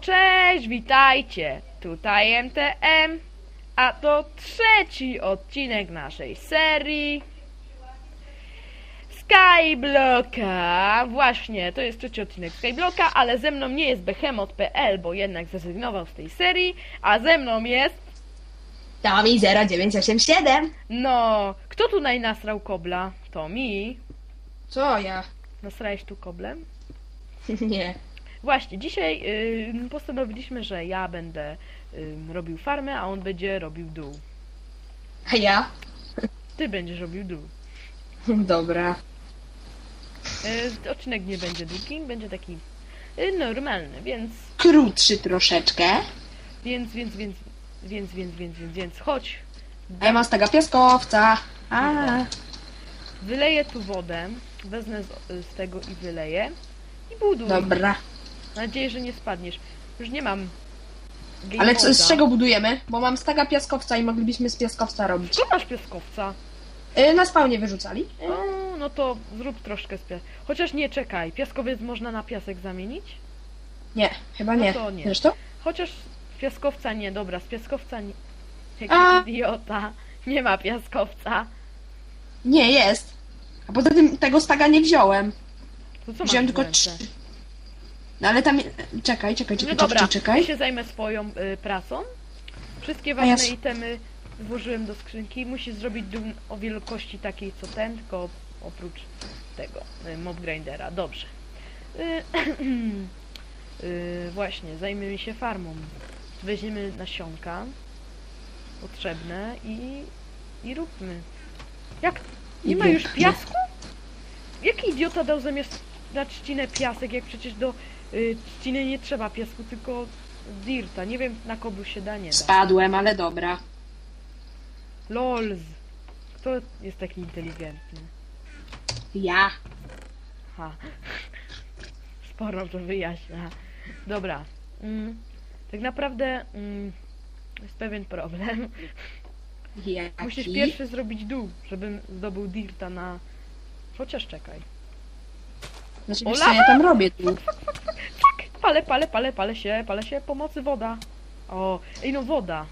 Cześć, witajcie! Tutaj MTM, a to trzeci odcinek naszej serii Skyblocka. Właśnie, to jest trzeci odcinek Skyblocka, ale ze mną nie jest Behemoth.pl, bo jednak zrezygnował z tej serii, a ze mną jest, Tomi 0987. no, kto tutaj nasrał kobla? To mi. Co ja? Nasrałeś tu koblem? Nie. Właśnie, dzisiaj y, postanowiliśmy, że ja będę y, robił farmę, a on będzie robił dół. A ja? Ty będziesz robił dół. Dobra. Y, odcinek nie będzie długi, będzie taki y, normalny, więc, Krótszy troszeczkę. więc, więc, więc, więc, więc, więc, więc, więc chodź. A ja mam z tego piaskowca. A. Wyleję tu wodę, wezmę z, z tego i wyleję i buduj. Dobra. Mam nadzieję, że nie spadniesz. Już nie mam game Ale co, moda. z czego budujemy? Bo mam staga piaskowca i moglibyśmy z piaskowca robić. Tu masz piaskowca. Y, na spawnie wyrzucali? Y, O, no to zrób troszkę z pias... Chociaż nie, czekaj. Piaskowiec można na piasek zamienić? Nie, chyba No nie. to nie. Zresztą? Chociaż z piaskowca nie, dobra, z piaskowca nie. A. Jaki idiota. Nie ma piaskowca. Nie, jest. A poza tym tego staga nie wziąłem. To co Wziąłem w tylko ręce? trzy. No ale tam... Czekaj, czekaj, No czekaj, dobra, czekaj, czekaj. ja się zajmę swoją y, pracą. Wszystkie A ja ważne s- itemy włożyłem do skrzynki. Musisz zrobić dół o wielkości takiej co ten, tylko oprócz tego y, mob grindera. Dobrze. Y, y, właśnie, zajmiemy się farmą. Weźmiemy nasionka potrzebne i, i róbmy. Jak? Nie ma już piasku? Jaki idiota dał zamiast na trzcinę piasek, jak przecież do y, nie trzeba piasku, tylko dirta. Nie wiem, na kobu się da, nie da. Spadłem, ale dobra. LOLZ. Kto jest taki inteligentny? Ja. Ha. Sporo to wyjaśnia. Dobra. Mm, tak naprawdę mm, jest pewien problem. Jaki? Musisz pierwszy zrobić dół, żebym zdobył dirta na... Chociaż czekaj. Znaczy, wiesz co ja tam robię tu? Palę, palę, palę, palę się, palę się, pomocy woda. O, ej no woda.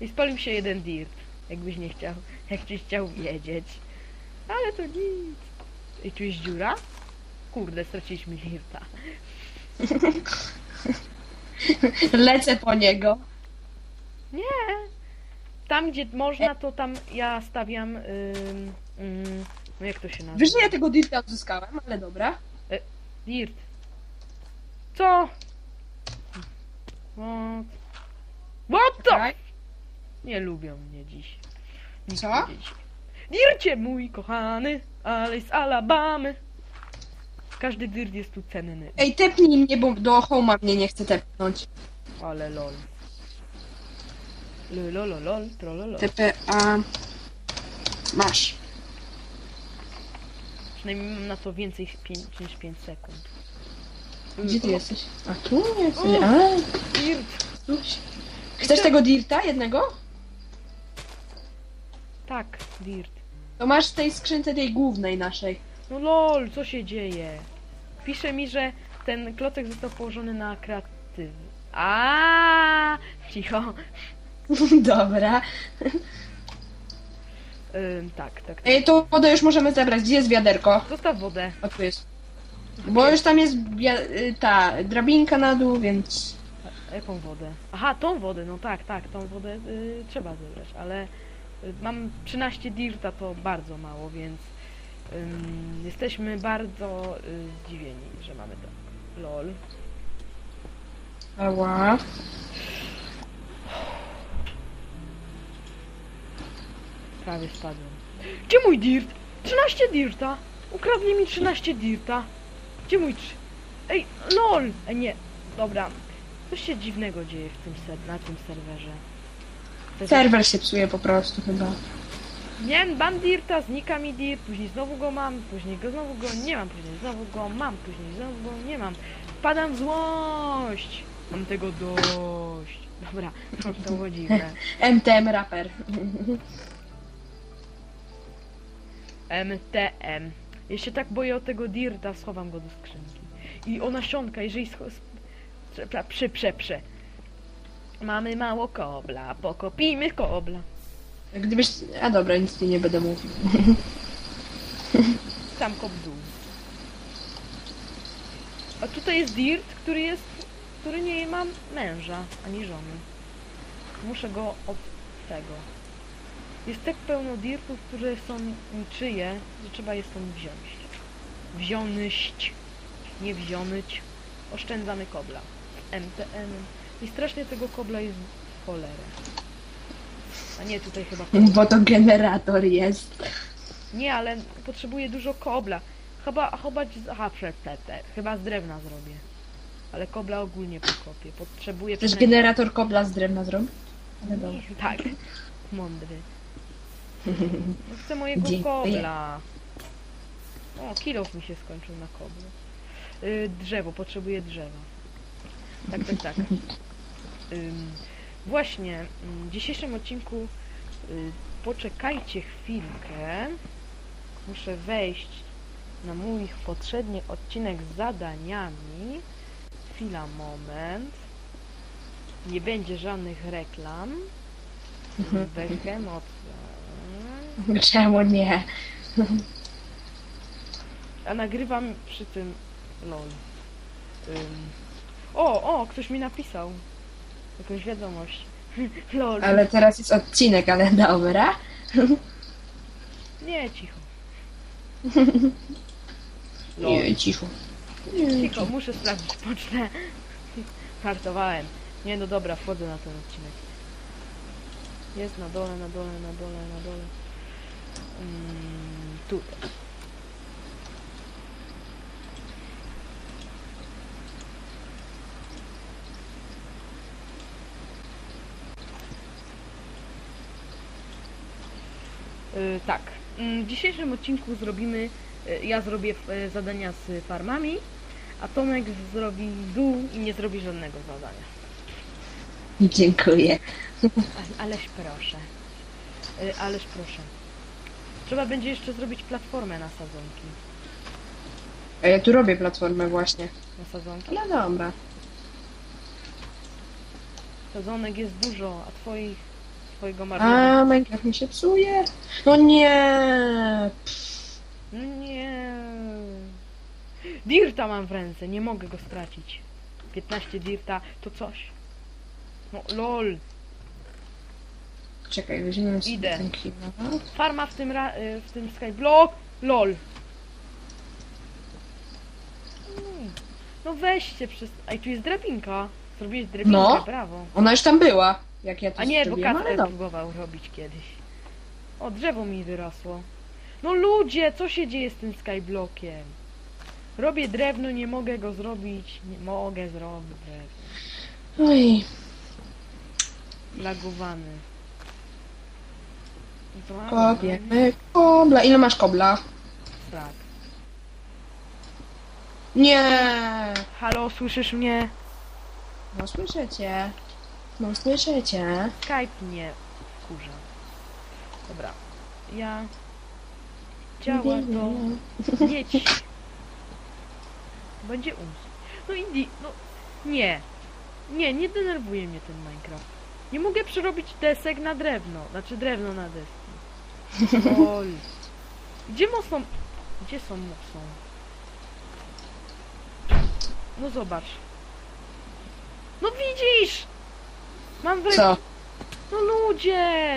I spalił się jeden dirt, jakbyś nie chciał, jakbyś chciał wiedzieć. Ale to nic. I tu jest dziura? Kurde, straciliśmy dirta. Lecę po niego. Nie. Tam gdzie można, to tam ja stawiam. Ym, ym, no jak to się nazywa? Wiesz, że ja tego dirta odzyskałem, ale dobra. Dirt. Co? What? What the? Czekaj. Nie lubią mnie dziś. Nikt Co? Dziś. Dircie mój kochany, ale z Alabamy. Każdy dirt jest tu cenny. Ej, tepnij mnie, bo do homa mnie nie chce tepnąć. Ale lol. Lol, lol, trololo. TP, a... Masz. Przynajmniej mam na to więcej pię- niż 5 sekund. Gdzie ty jesteś? A tu jesteś? A, Dirt. tuś. Chcesz tego dirta jednego? Tak, dirt. To masz w tej skrzynce tej głównej naszej. No lol, co się dzieje? Pisze mi, że ten klocek został położony na kreatyw. A, cicho. Dobra. Ym, tak, tak. tak. Ej, to wodę już możemy zebrać. Gdzie jest wiaderko? Zostaw wodę. O, tu jest. Bo już tam jest bia- y, ta drabinka na dół, więc... A Jaką wodę? Aha, tą wodę, no tak, tak, tą wodę y, trzeba zebrać, ale y, mam 13 dirta, to bardzo mało, więc ym, jesteśmy bardzo y, zdziwieni, że mamy to. Lol. Ała. Prawie spadłem. Gdzie mój dirt? 13 dirta! Ukradli mi 13 dirta. Gdzie mój. Ej, lol! Ej, nie, dobra. Coś się dziwnego dzieje w tym ser na tym serwerze. Serwer się psuje po prostu chyba. Nie, mam dirta, znika mi dirt, później znowu go mam, później go znowu go nie mam, później znowu go mam, później znowu go nie mam. Wpadam w złość! Mam tego dość. Dobra, to chodziwe. MTM raper. MTM. Ja się tak boję o tego dirta, schowam go do skrzynki. I o nasionka, jeżeli scho- Prze, prze, prze, prze. Mamy mało kobla, pokopijmy kobla. Gdybyś... A dobra, nic ci nie będę mówił. Tam kop dół. A tutaj jest Dirt, który jest, który nie ma męża, ani żony. Muszę go od tego. Jest tak pełno Dirtów, które są niczyje, że trzeba je stąd wziąć. Wziąnyść, nie wzionyć. Oszczędzamy kobla. MTN. I strasznie tego kobla jest w cholerę. A nie, tutaj chyba... Bo to generator jest. Nie, ale potrzebuję dużo kobla. Chyba, chyba, aha, prze, te, te, chyba z drewna zrobię. Ale kobla ogólnie pokopię. Potrzebuję Też przynajmniej- generator kobla z drewna zrobić? Ale dobra. Tak, mądry. Chcę mojego Dziękuję. kobla. O, kilof mi się skończył na koblu. Y, drzewo, potrzebuję drzewa. Tak, tak, tak. Ym, właśnie, ym, w dzisiejszym odcinku y, poczekajcie chwilkę. Muszę wejść na mój poprzedni odcinek z zadaniami. Chwila, moment. Nie będzie żadnych reklam. Behemoth. Czemu nie? A nagrywam przy tym lol. Ym. O, o, ktoś mi napisał. Jakąś wiadomość. lol. Ale teraz jest odcinek, ale dobra. Nie, cicho. Lol. Nie, cicho. Cicho, muszę sprawdzić pocztę. Żartowałem. Nie, no dobra, wchodzę na ten odcinek. Jest na dole, na dole, na dole, na dole. Mm, tutaj. Y, tak. Mm, W dzisiejszym odcinku zrobimy, y, ja zrobię y, zadania z farmami, a Tomek zrobi dół i nie zrobi żadnego zadania. Dziękuję. Ależ proszę. Ależ proszę. Trzeba będzie jeszcze zrobić platformę na sadzonki. A ja tu robię platformę właśnie. Na sadzonki. Ale dobra. Sadzonek jest dużo, a twoich, twojego marnego... A, Minecraft mi się psuje. No nie. No nie. Dirta mam w ręce, nie mogę go stracić. 15 dirta to coś. No lol. Czekaj, weźmiemy sobie Idę. ten kilo. Farma w tym, ra- y, w tym skyblock. LOL. Mm. No weźcie przez... Ej, tu jest drabinka. Zrobiłeś drabinkę, No. brawo. Ona już tam była, jak ja to A nie, bo zrobiłam, ale Kacper dobra. próbował robić kiedyś. O, drzewo mi wyrosło. No ludzie, co się dzieje z tym skyblockiem? Robię drewno, nie mogę go zrobić. Nie mogę zrobić drewno. Oj, Lagowany. Kopiemy kobla. Ile masz kobla? Tak. Nie. Halo, słyszysz mnie? No słyszę cię. No słyszę cię. Skype mnie wkurza. Dobra. Ja... Działa to... Mieć. Będzie umysł. No Indi, no... Nie. Nie, nie denerwuje mnie ten Minecraft. Nie mogę przerobić desek na drewno. Znaczy drewno na deski. Oj. Gdzie mocno... Gdzie są mocno? No zobacz. No widzisz! Mam w Co? no ludzie!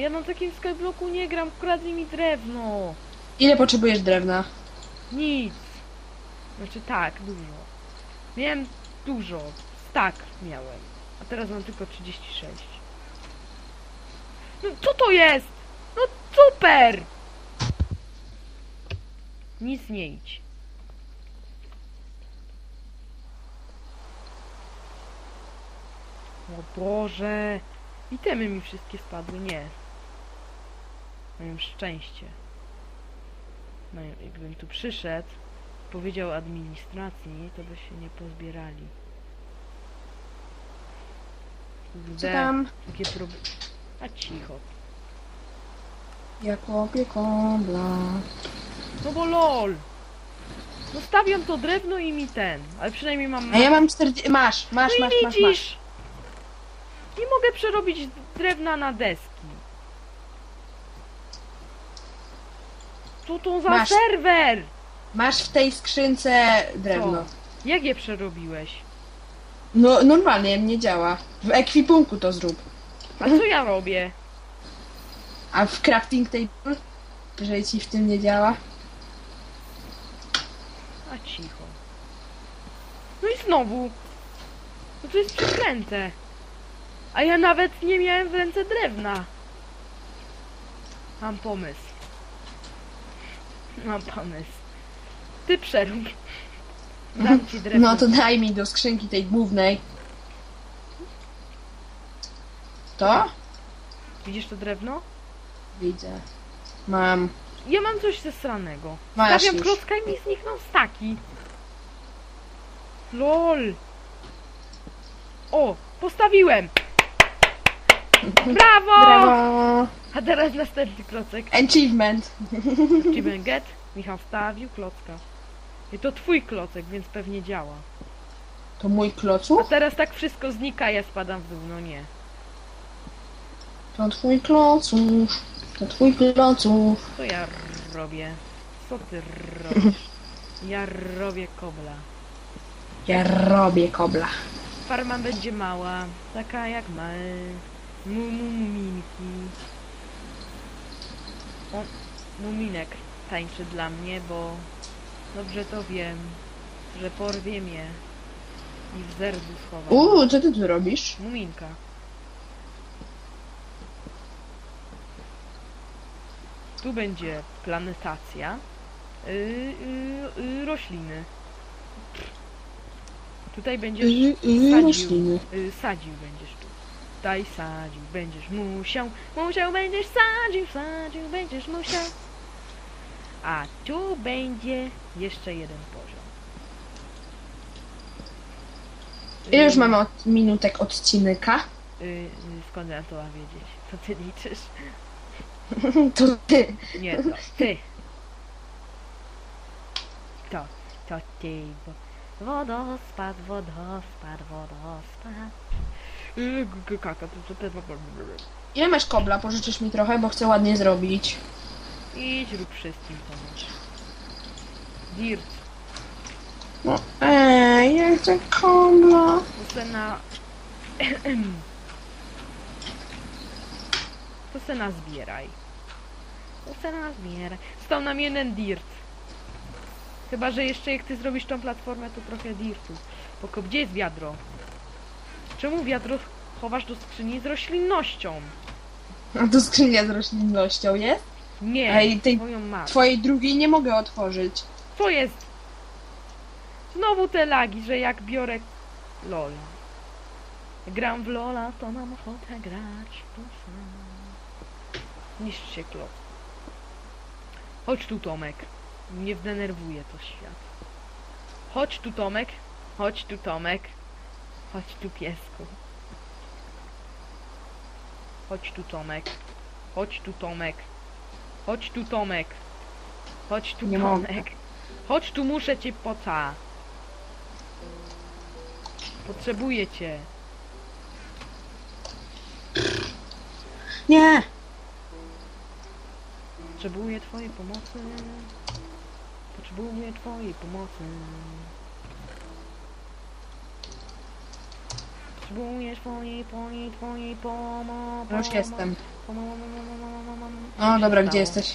Ja na takim skyblocku nie gram, kradli mi drewno. Ile potrzebujesz drewna? Nic. Znaczy tak, dużo. Miałem dużo. Tak miałem. A teraz mam tylko 36. No co to jest? No super! Nic nie idź. O Boże! Itemy mi wszystkie spadły, nie. Miałem szczęście. No, jakbym tu przyszedł, powiedział administracji, to by się nie pozbierali. Co Kurde, tam? Takie problemy. A cicho. Ja kopię kobla. No bo lol! Zostawiam to drewno i mi ten, ale przynajmniej mam... A ja mam 40... Masz, masz, no masz, i masz, masz. widzisz! Nie mogę przerobić drewna na deski. Co to za Masz. serwer? Masz w tej skrzynce drewno. Co? Jak je przerobiłeś? No normalnie nie działa. W ekwipunku to zrób. A co ja robię? A w crafting table? Jeżeli ci w tym nie działa? A cicho. No i znowu. No to jest przekręte. A ja nawet nie miałem w ręce drewna. Mam pomysł. Mam pomysł. Ty przerób. Dam ci drewno. No to daj mi do skrzynki tej głównej. To? Widzisz to drewno? Widzę. Mam. Ja mam coś ze stranego. Masz Stawiam już. klocka i mi znikną staki. LOL. O, postawiłem. Brawo! Brawo! A teraz następny klocek. Achievement. Achievement get. Michał wstawił klocka. I to twój klocek, więc pewnie działa. To mój A klocuch? teraz tak wszystko znika, ja spadam w dół, no nie. To twój klocuch. To twój klocuch. Co ja robię? Co ty robisz? Ja robię kobla. Ja robię kobla. Farma będzie mała, taka jak ma mu, mu, muminki. O, muminek tańczy dla mnie, bo dobrze to wiem, że porwie mnie i w zerwu schowa. Uuu, co ty tu robisz? Muminka. Tu będzie planetacja. Yy, yy, yy, rośliny. Tutaj będziesz Yy, yy, sadził. rośliny. Y, sadził będziesz tu. Daj sadził, będziesz musiał, musiał będziesz sadził, sadził, będziesz musiał. A tu będzie jeszcze jeden poziom. Ile już Y, mamy od minutek odcinka? Y, y, skąd ja to mam wiedzieć? To ty liczysz? To ty. Nie, to ty. To, to ty, bo wodospad, wodospad, wodospad. Y, g- Kaka, to, to, to, Ile masz kobla? Pożyczysz mi trochę, bo chcę ładnie zrobić. Idź rób wszystkim pomóc. Dirt, No, ej, ja chcę kobla. se na... To se na zbieraj. To se na zbieraj. Stał nam jeden dirt. Chyba, że jeszcze jak ty zrobisz tą platformę, to trochę dirtu. Poko, gdzie jest wiadro? Czemu wiadro chowasz do skrzyni z roślinnością? A to skrzynia z roślinnością jest? Nie, Ej, tej. Twojej drugiej nie mogę otworzyć. Co jest? Znowu te lagi, że jak biorę LOL. Gram w LOLa, to mam ochotę grać samo. Niszcz się klop. Chodź tu Tomek. Mnie zdenerwuje to świat. Chodź tu Tomek. Chodź tu Tomek. Chodź tu piesku. Chodź tu Tomek. Chodź tu Tomek. Chodź tu Tomek. Chodź tu Nie mogę. Tomek. Chodź tu muszę cię poca. Potrzebuję cię. Nie! Potrzebuję twojej pomocy. Potrzebuję twojej pomocy. Potrzebuję twojej, twojej, twojej pomocy. Już jestem. No dobra, gdzie jesteś?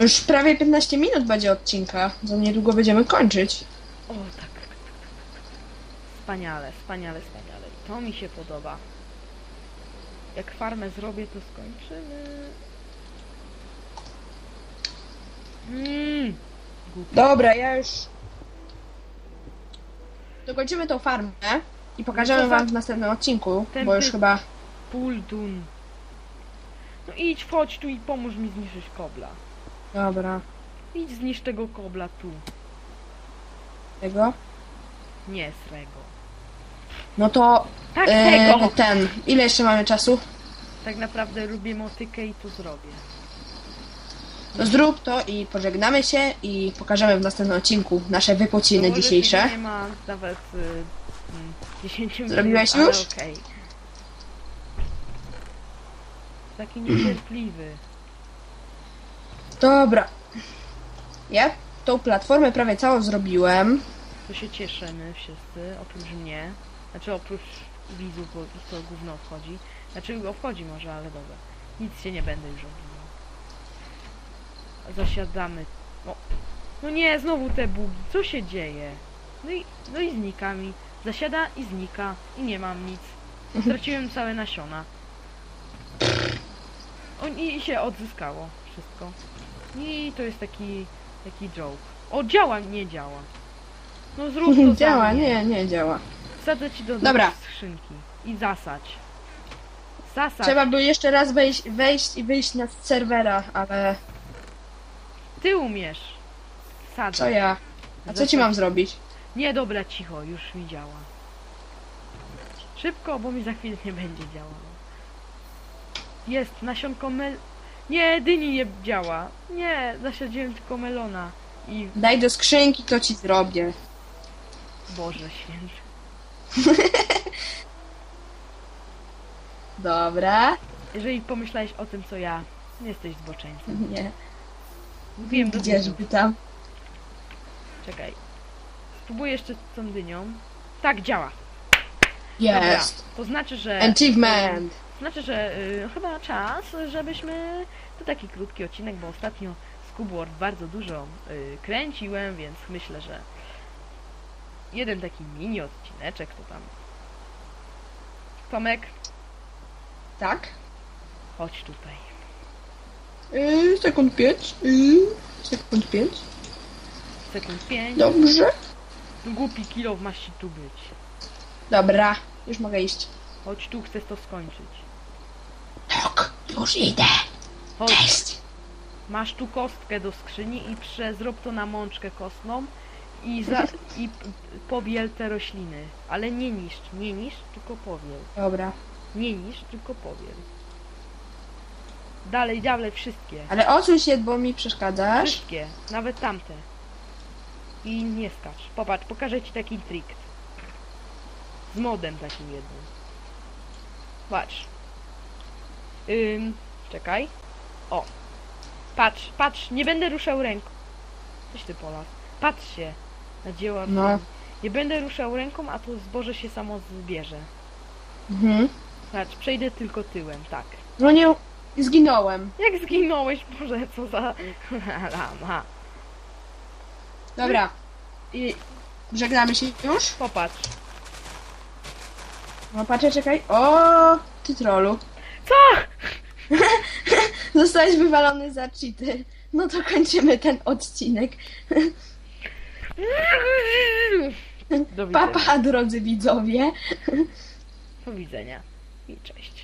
Już prawie 15 minut będzie odcinka. Za niedługo będziemy kończyć. O, tak. Wspaniale, wspaniale, wspaniale. To mi się podoba. Jak farmę zrobię, to skończymy. Mmm. Dobra, ja już... Dokończymy tą farmę i pokażemy No wam w następnym odcinku, Ten bo już chyba... Pultun. No idź, wchodź tu i pomóż mi zniszczyć kobla. Dobra. Idź, zniszcz tego kobla tu. Tego? Nie srego. No to Tak, e, tego! ten... Ile jeszcze mamy czasu? Tak naprawdę lubię motykę i to zrobię. To zrób to i pożegnamy się i pokażemy w następnym odcinku nasze wypociny Może dzisiejsze. Nie ma nawet y, mm, 10 minut. Zrobiłeś ale już? Okej. Taki niecierpliwy. Dobra. Ja tą platformę prawie całą zrobiłem. To się cieszymy wszyscy, oprócz mnie. Znaczy oprócz widzów, bo ich to gówno obchodzi. Znaczy go obchodzi może, ale dobra. Nic się nie będę już odbywał. Zasiadamy. O. No nie, znowu te bugi. Co się dzieje? No i, no i znika mi. Zasiada i znika. I nie mam nic. Straciłem całe nasiona. O, i, się odzyskało wszystko. I to jest taki, taki joke. O, działa, nie działa. No zrób to działa, nie, nie działa. Wsadzę ci do Dobra. skrzynki i zasać. Zasać. Trzeba by jeszcze raz wejść, wejść i wyjść na serwera, ale Ty umiesz. Sadzę. co ja? A co ci mam zrobić? Nie, dobra, cicho, już mi działa. Szybko, bo mi za chwilę nie będzie działało. Jest, nasionko mel... Nie, dyni nie działa. Nie, zasadziłem tylko melona. I Daj do skrzynki, to ci zrobię. Boże święty. Dobra. Jeżeli pomyślałeś o tym, co ja, nie jesteś zboczeńcem. Nie. Mówiłem do widzów. Gdzieżby tam. Czekaj. Spróbuję jeszcze z tą dynią. Tak, działa. Jest. Dobra, to znaczy, że... Achievement. Znaczy, że y, chyba czas, żebyśmy... To taki krótki odcinek, bo ostatnio z bardzo dużo y, kręciłem, więc myślę, że jeden taki mini odcineczek to tam... Tomek, Tak. chodź tutaj. Yy, sekund pięć. Yy, sekund pięć. Sekund pięć. Dobrze. Głupi kilo masz ci tu być. Dobra. Już mogę iść. Chodź tu, chcesz to skończyć. Tak, już idę. Chodź. Cześć. Masz tu kostkę do skrzyni i prze, zrób to na mączkę kostną i, za, i p- powiel te rośliny. Ale nie niszcz, nie niszcz, tylko powiel. Dobra. Nie niszcz, tylko powiel. Dalej, dalej, wszystkie. Ale odsuń się, bo mi przeszkadzasz. Wszystkie, nawet tamte. I nie skacz. Popatrz, pokażę ci taki trik. Z modem takim jednym. Patrz. Ym, czekaj. O. Patrz, patrz, nie będę ruszał ręką. Coś ty Polak. Patrz się na dzieła. No. Nie będę ruszał ręką, a to zboże się samo zbierze. Mhm. Patrz, przejdę tylko tyłem, tak. No nie, zginąłem. Jak zginąłeś, Boże, co za lama. Dobra. I żegnamy się już. Popatrz. No patrzę, czekaj. O, ty trolu. Co? Zostałeś wywalony za cheaty. No to kończymy ten odcinek. Do widzenia. Papa, drodzy widzowie. Do widzenia. I cześć.